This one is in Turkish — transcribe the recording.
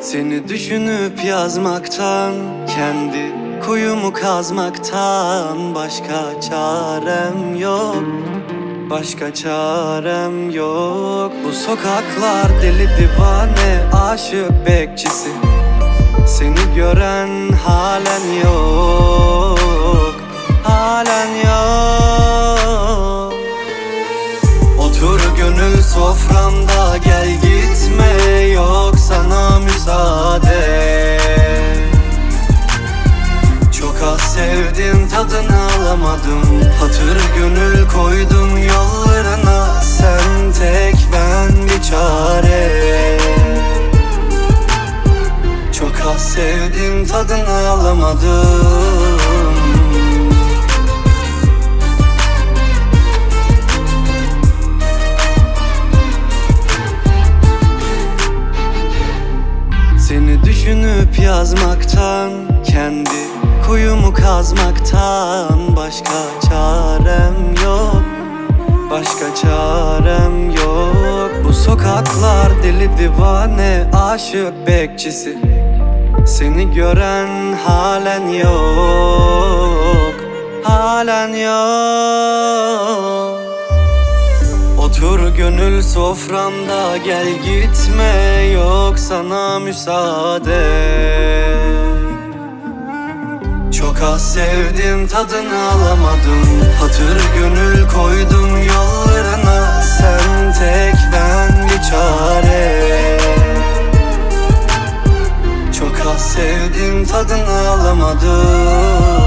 Seni düşünüp yazmaktan Kendi kuyumu kazmaktan Başka çarem yok. Başka çarem yok. Bu sokaklar deli divane Aşık bekçisi. Seni gören halen yok tadını alamadım. Hatır gönül koydum yollarına. Sen tek ben bir çare. Çok az sevdim tadını alamadım. Seni düşünüp yazmaktan Kendi kuyumu kazmaktan Başka çarem yok. Başka çarem yok. Bu sokaklar deli divane Aşık bekçisi. Seni gören halen yok Halen yok. Otur gönül soframda gel gitme yok sana müsaade Az sevdim tadını alamadım. Hatır gönül koydum yollarına. Sen tek ben bir çare. Çok az sevdim tadını alamadım